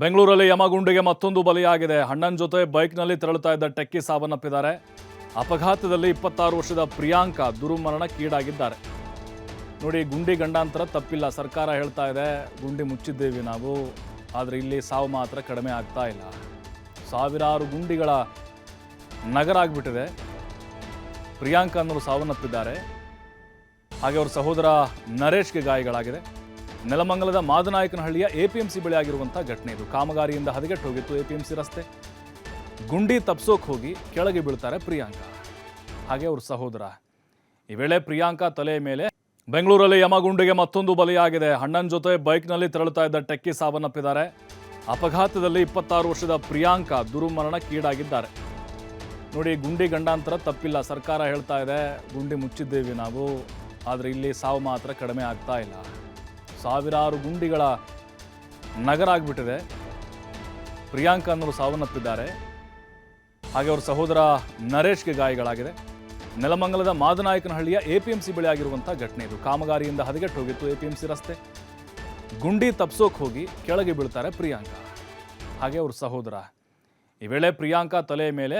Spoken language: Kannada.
ಬೆಂಗಳೂರಲ್ಲಿ ಯಮಗುಂಡಿಗೆ ಮತ್ತೊಂದು ಬಲಿಯಾಗಿದೆ. ಅಣ್ಣನ ಜೊತೆ ಬೈಕ್ನಲ್ಲಿ ತೆರಳುತ್ತಾ ಇದ್ದ ಟೆಕ್ಕಿ ಸಾವನ್ನಪ್ಪಿದ್ದಾರೆ. ಅಪಘಾತದಲ್ಲಿ ಇಪ್ಪತ್ತಾರು ವರ್ಷದ ಪ್ರಿಯಾಂಕ ದುರುಮರಣಕ್ಕೀಡಾಗಿದ್ದಾರೆ. ನೋಡಿ, ಗುಂಡಿ ಗಂಡಾಂತರ ತಪ್ಪಿಲ್ಲ. ಸರ್ಕಾರ ಹೇಳ್ತಾ ಇದೆ, ಗುಂಡಿ ಮುಚ್ಚಿದ್ದೇವೆ ನಾವು. ಆದರೆ ಇಲ್ಲಿ ಸಾವು ಮಾತ್ರ ಕಡಿಮೆ ಆಗ್ತಾ ಇಲ್ಲ. ಸಾವಿರಾರು ಗುಂಡಿಗಳ ನಗರ ಆಗಿಬಿಟ್ಟಿದೆ. ಪ್ರಿಯಾಂಕ ಅನ್ನೋರು ಸಾವನ್ನಪ್ಪಿದ್ದಾರೆ. ಹಾಗೆ ಅವ್ರ ಸಹೋದರ ನರೇಶ್ಗೆ ಗಾಯಗಳಾಗಿದೆ. ನೆಲಮಂಗಲದ ಮಾದನಾಯಕನಹಳ್ಳಿಯ ಎಪಿಎಂಸಿ ಬಳಿ ಆಗಿರುವಂಥ ಘಟನೆ ಇದು. ಕಾಮಗಾರಿಯಿಂದ ಹದಗೆಟ್ಟು ಹೋಗಿತ್ತು ಎಪಿಎಂಸಿ ರಸ್ತೆ. ಗುಂಡಿ ತಪ್ಸೋಕ್ ಹೋಗಿ ಕೆಳಗೆ ಬೀಳ್ತಾರೆ ಪ್ರಿಯಾಂಕಾ. ಹಾಗೆ ಅವ್ರ ಸಹೋದರ. ಈ ವೇಳೆ ಪ್ರಿಯಾಂಕಾ ತಲೆ ಮೇಲೆ ಬೆಂಗಳೂರಲ್ಲಿ ಯಮಗುಂಡಿಗೆ ಮತ್ತೊಂದು ಬಲಿಯಾಗಿದೆ. ಅಣ್ಣನ ಜೊತೆ ಬೈಕ್ನಲ್ಲಿ ತೆರಳುತ್ತಾ ಇದ್ದ ಟೆಕ್ಕಿ ಸಾವನ್ನಪ್ಪಿದ್ದಾರೆ. ಅಪಘಾತದಲ್ಲಿ ಇಪ್ಪತ್ತಾರು ವರ್ಷದ ಪ್ರಿಯಾಂಕಾ ದುರ್ಮರಣಕ್ಕೀಡಾಗಿದ್ದಾರೆ ನೋಡಿ, ಗುಂಡಿ ಗಂಡಾಂತರ ತಪ್ಪಿಲ್ಲ. ಸರ್ಕಾರ ಹೇಳ್ತಾ ಇದೆ, ಗುಂಡಿ ಮುಚ್ಚಿದ್ದೇವೆ ನಾವು. ಆದರೆ ಇಲ್ಲಿ ಸಾವು ಮಾತ್ರ ಕಡಿಮೆ ಆಗ್ತಾ ಇಲ್ಲ. ಸಾವಿರಾರು ಗುಂಡಿಗಳ ನಗರ ಆಗಿಬಿಟ್ಟಿದೆ ಪ್ರಿಯಾಂಕಾ ಅನ್ನೋರು ಸಾವನ್ನಪ್ಪಿದ್ದಾರೆ. ಹಾಗೆ ಅವರ ಸಹೋದರ ನರೇಶ್ಗೆ ಗಾಯಗಳಾಗಿದೆ. ನೆಲಮಂಗಲದ ಮಾದನಾಯಕನಹಳ್ಳಿಯ ಎಪಿಎಂಸಿ ಬಳಿ ಆಗಿರುವಂಥ ಘಟನೆ ಇದು. ಕಾಮಗಾರಿಯಿಂದ ಹದಗೆಟ್ಟು ಹೋಗಿತ್ತು ಎಪಿಎಂಸಿ ರಸ್ತೆ. ಗುಂಡಿ ತಪ್ಸೋಕ್ ಹೋಗಿ ಕೆಳಗೆ ಬೀಳ್ತಾರೆ ಪ್ರಿಯಾಂಕಾ. ಹಾಗೆ ಅವ್ರ ಸಹೋದರ. ಈ ವೇಳೆ ಪ್ರಿಯಾಂಕಾ ತಲೆ ಮೇಲೆ